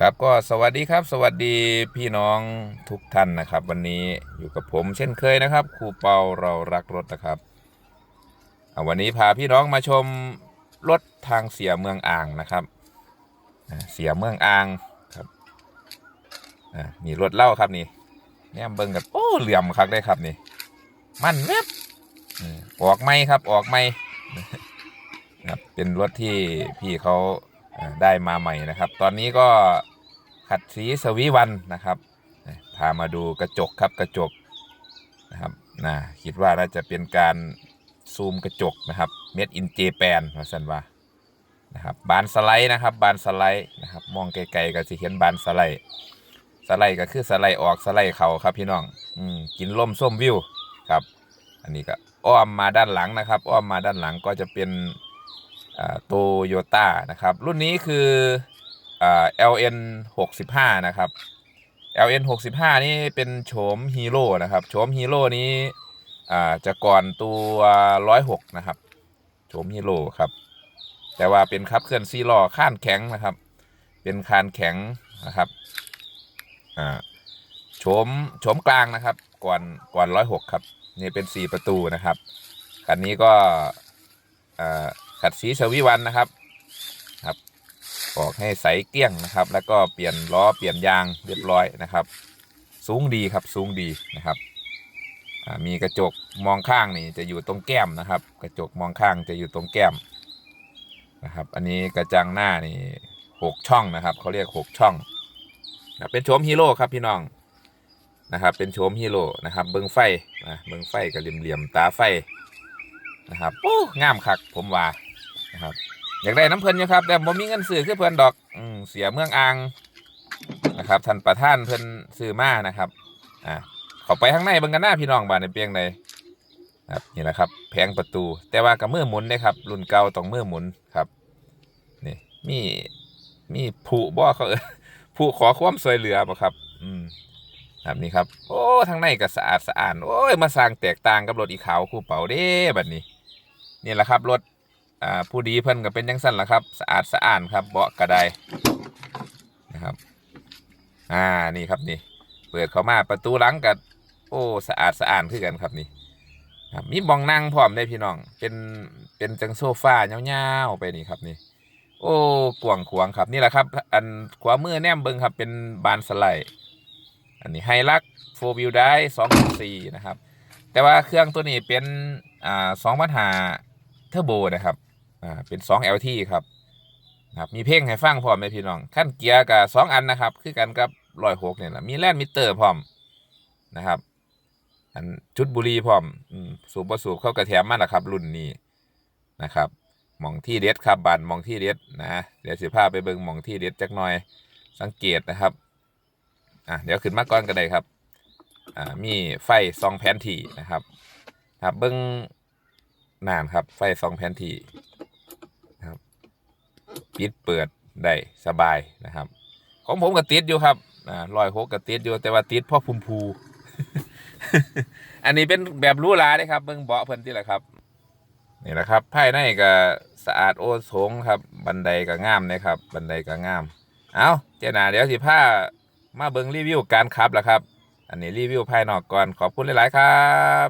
ครับก็สวัสดีครับสวัสดีพี่น้องทุกท่านนะครับ วันนี้อยู่กับผมเช่นเคยนะครับครูเปาเรารักรถนะครับวันนี้พาพี่น้องมาชมรถทางเสียเมืองอ่างนะครับเสียเมืองอ่างครับนี่รถเล่าครับนี่เนี่ยเบิ่งกับโอ้เหลี่ยมคักได้ครับนี่ มันแวบอออกไม่ครับออกไม่ครับเป็นรถที่พี่เขา ได้มาใหม่นะครับ ตอนนี้ก็ขัดสีสวีวันนะครับพามาดูกระจกครับกระจกนะครับนะคิดว่าน่าจะเป็นการซูมกระจกนะครับเม็ดอินเจแปนมาสันว่านะครับบานสไลด์นะครับบานสไลด์นะครับมองไกลๆก็จะเห็นบานสไลด์สไลด์ก็คือสไลด์ออกสไลด์เข่าครับพี่น้องอืมกินล่มส้มวิวครับ อันนี้ก็อ้อมมาด้านหลังนะครับ อ้อมมาด้านหลังก็จะเป็น โตโยต้านะครับ รุ่นนี้คืออ่า LN 65นะครับ LN 65นี่เป็นโฉมฮีโร่นะครับโฉมฮีโร่นี้จะก่อนตัว 106 นะครับโฉมฮีโร่ครับ แต่ว่าเป็นขับเคลื่อนซีล้อข้านแข็งนะครับ เป็นคานแข็งนะครับโฉมโฉมกลางนะครับ ก่อนก่อน 106 ครับ นี่เป็น 4 ประตูนะครับคันนี้ก็ ขัดสีสวีวันนะครับครับบอกให้ใสเกลี้ยงนะครับ แล้วก็เปลี่ยนล้อเปลี่ยนยางเรียบร้อยนะครับ สูงดีครับสูงดีนะครับมีกระจกมองข้างนี่จะอยู่ตรงแก้มนะครับ กระจกมองข้างจะอยู่ตรงแก้มนะครับ อันนี้กระจังหน้านี่หกช่องนะครับเขาเรียกหกช่องนะเป็นโฉมฮีโร่ครับพี่น้องนะครับ เป็นโฉมฮีโร่นะครับ เบิ้งไฟนะเบิ้งไฟกับเหลี่ยมๆตาไฟนะครับโอ้งามคักผมว่า นะครับ อยากได้น้ำเพลินอยู่ครับ แต่ผมมีเงินซื้อคือเพลินดอกอืมเสียเมืองอ่างนะครับท่านประธานเพลินซื้อมานะครับอ่าเข้าไปข้างในบิ่งกันหน้าพี่น้องบ้านในเปียงใดครับนี่แหละครับ แผงประตู แต่ว่ากับมือหมุนนะครับ รุ่นเก่าต้องมือหมุนครับนี่มีมีผูบ่เขาผู้ขอความช่วยเหลือบ่ครับ อืมครับนี่ครับ โอ้ทางในก็สะอาดสะอาดโอ้ยมาสร้างแตกต่างกับรถอีขาวคู่เป๋าเด้บัดนี้นี่แหละครับรถ อ่าผู้ดีเพิ่นก็เป็นจังซั่นล่ะครับ สะอาดสะอ้าดครับเบาะกระไดนะครับ อ่านี่ครับนี่ เปิดเข้ามาประตูหลังกับโอ้สะอาดสะอ้าดคือกันครับนี่ครับมีบองนั่งพร้อมได้พี่น้อง เป็นเป็นจังโซฟาเงาวๆไปนี่ครับนี่ โอ้กวางขวางครับนี่แหละครับ อันขวามือแนมเบิงครับเป็นบานสไลด์อันนี้ไฮลักโฟวิวได้สองสี่นะครับ แต่ว่าเครื่องตัวนี้เป็นอ่าสองพันหาเทอร์โบนะครับ อ่าเป็นสอง LT ครับนะครับมีเพลงให้ฟังพร้อมไหมพี่น้องขั้นเกียร์กับสองอันนะครับ คือกันกับร้อยหกเนี่ยแหละมีแลนด์มิเตอร์พร้อมนะครับ อันชุดบุรีพร้อมสูบบ่สูบเข้ากระแถมมาแล้วครับ รุ่นนี้นะครับมองที่เด็ดครับบันมองที่เด็ดนะเดี๋ยวสิพาไปเบิ่งมองที่เด็ดจักหน่อยสังเกตนะครับอะเดี๋ยวขึ้นมาก่อนก็ได้ครับอ่ามีไฟซองแผนที่นะครับครับเบิ้งนานครับไฟสองแผ่นที่ ปิดเปิดได้สบายนะครับ ของผมก็ติดอยู่ครับอ่ารอยหกก็ติดอยู่แต่ว่าติดพ่อภูมิภูอันนี้เป็นแบบรูหราเลยครับเบิ้องเบาะเพิ่นที่แหละครับนี่แหละครับภายในก็สะอาดโอโถงครับ บันไดก็งามนะครับ บันไดก็งาม เอาเจ้าหนาเดี๋ยวสิพามาเบิ้งรีวิวการขับแหละครับ อันนี้รีวิวภายนอกก่อนขอบคุณหลาย ๆ ครับ